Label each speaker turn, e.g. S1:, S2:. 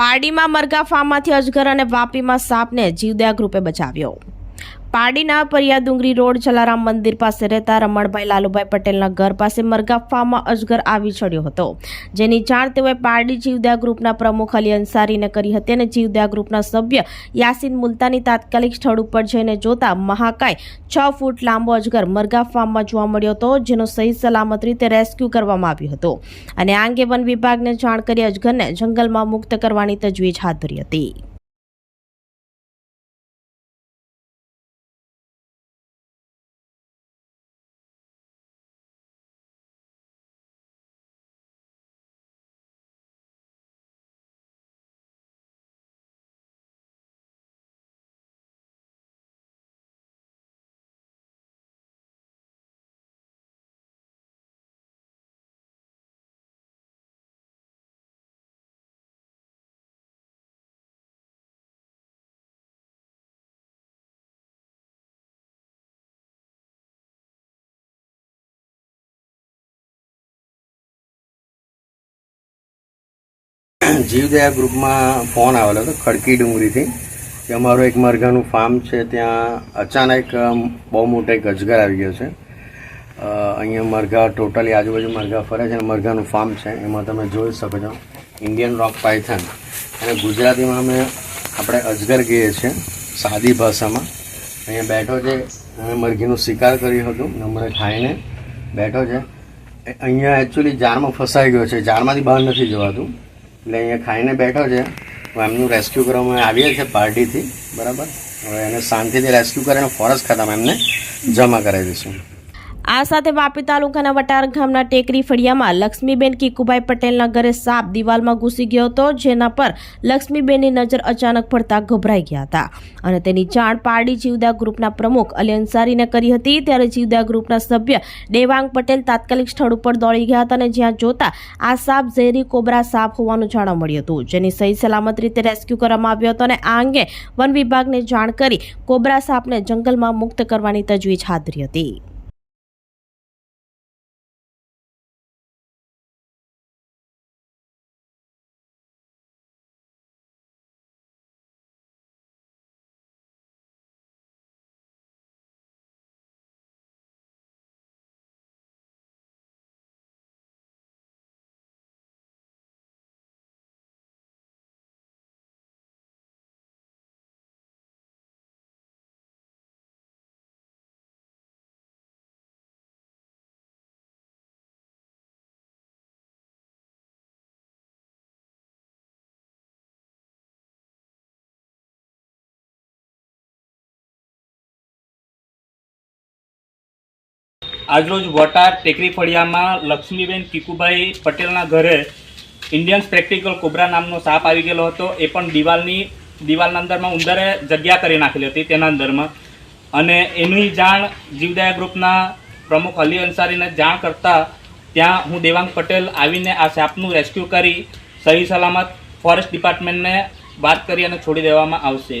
S1: પારડીમાં મરઘા ફાર્મમાંથી અજગર અને વાપીમાં સાપને જીવદયા ગ્રુપે બચાવ્યો. પારડીના પરિયા ડુંગરી રોડ જલારામ મંદિર પાસે રહેતા રમણભાઈ લાલુભાઈ પટેલના ઘર પાસે મરઘા ફાર્મમાં અજગર આવી ચડ્યો હતો. જેની જાણ તેઓએ પારડી જીવદયા ગ્રુપના પ્રમુખ અલી અંસારીને કરી હતી અને જીવદયા ગ્રુપના સભ્ય યાસીન મુલતાની તાત્કાલિક સ્થળ ઉપર જઈને જોતા મહાકાય છ ફૂટ લાંબો અજગર મરઘા ફાર્મમાં જોવા મળ્યો હતો, જેનો સહી સલામત રીતે રેસ્ક્યુ કરવામાં આવ્યો હતો. અને આ અંગે વન વિભાગને જાણ કરી અજગરને જંગલમાં મુક્ત કરવાની તજવીજ હાથ ધરી હતી.
S2: જીવદયા ગ્રુપમાં ફોન આવેલો હતો, ખડકી ડુંગરીથી કે અમારું એક મરઘાનું ફાર્મ છે, ત્યાં અચાનક બહુ મોટો એક અજગર આવી ગયો છે. અહીંયા મરઘા ટોટલી આજુબાજુ મરઘા ફરે છે અને મરઘાનું ફાર્મ છે. એમાં તમે જોઈ શકો છો, ઇન્ડિયન રોક પાયથન. અને ગુજરાતીમાં અમે, આપણે અજગર કહીએ છીએ, સાદી ભાષામાં. અહીંયા બેઠો છે અમે મરઘીનું શિકાર કર્યું હતું હમણાં ખાઈને બેઠો છે. અહીંયા એકચ્યુઅલી જારમાં ફસાઈ ગયો છે. જારમાંથી બહાર નથી જવાતું. એટલે અહીંયા ખાઈને બેઠો છે. એમનું રેસ્ક્યુ કરવામાં આવીએ છીએ પાર્ટીથી. બરાબર? હવે એને શાંતિથી રેસ્ક્યુ કરીને ફોરેસ્ટ ખાતામાં એમને જમા કરાવી દઈશું.
S1: આ સાથે વાપી તાલુકાના વટાર ગામના ટેકરી ફળિયામાં લક્ષ્મીબેન કીકુભાઈ પટેલના ઘરે સાપ દિવાલમાં ઘૂસી ગયો હતો, જેના પર લક્ષ્મીબેનની નજર અચાનક પડતા ગભરાઈ ગયા હતા. અને તેની જાણ પારડી જીવદા ગ્રુપના પ્રમુખ અલી અંસારીને કરી હતી, ત્યારે જીવદા ગ્રુપના સભ્ય દેવાંગ પટેલ તાત્કાલિક સ્થળ ઉપર દોડી ગયા હતા અને જ્યાં જોતા આ સાપ ઝેરી કોબરા સાપ હોવાનું જાણવા મળ્યું હતું. જેની સહી સલામત રીતે રેસ્ક્યુ કરવામાં આવ્યો હતો અને આ અંગે વન વિભાગને જાણ કરી કોબરા સાપને જંગલમાં મુક્ત કરવાની તજવીજ હાથ ધરી હતી.
S3: આજરોજ વટાર ટેકરી ફળિયામાં લક્ષ્મીબેન કીકુભાઈ પટેલના ઘરે ઇન્ડિયન્સ પ્રેક્ટિકલ કોબ્રા નામનો સાપ આવી ગયેલો હતો. એ પણ દિવાલની, દિવાલના અંદરમાં ઉંદરે જગ્યા કરી નાખેલી હતી તેના અંદરમાં. અને એની જાણ જીવદયા ગ્રુપના પ્રમુખ અલી અંસારીને જાણ કરતાં ત્યાં હું દેવાંગ પટેલ આવીને આ સાપનું રેસ્ક્યુ કરી સહી સલામત ફોરેસ્ટ ડિપાર્ટમેન્ટને વાત કરી અને છોડી દેવામાં આવશે.